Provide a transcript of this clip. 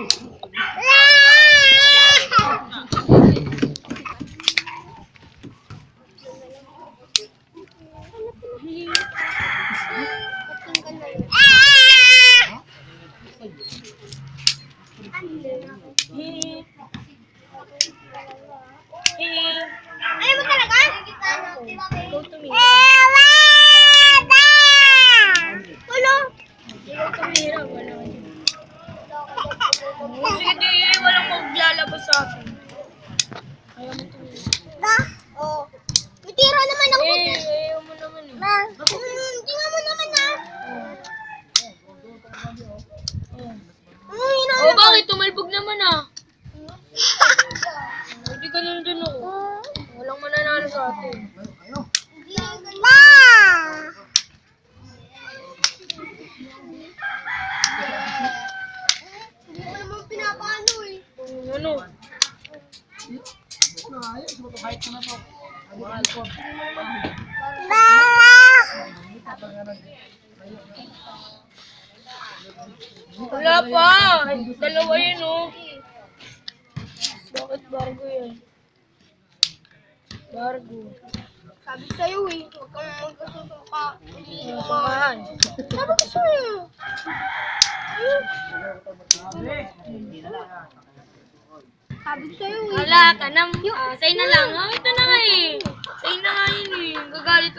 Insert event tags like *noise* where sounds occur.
Ayaw Sige, di, walang maglalabas sa akin. Ayaw mo tumira. Da. Oh. May tira naman ako. Eh, ayaw mo naman eh. Ma. Hmm, tingnan mo naman ah. Oh. Oh, bakit? Tumalbog naman ah. *laughs* Hindi ka nandun ako. Walang mananalo sa atin. Ma. Hindi mo naman pinapaano eh. Ano? Wala pa. Dalawa yun oh. Bakit bargo yan? Bargo. Sabi sa'yo eh. Huwag kang magkasusuka. Hindi ma- Samahan. Sabi ko sa'yo. Sabi sa'yo eh. Wala ka na. Ah, say na lang. Ah, ito na nga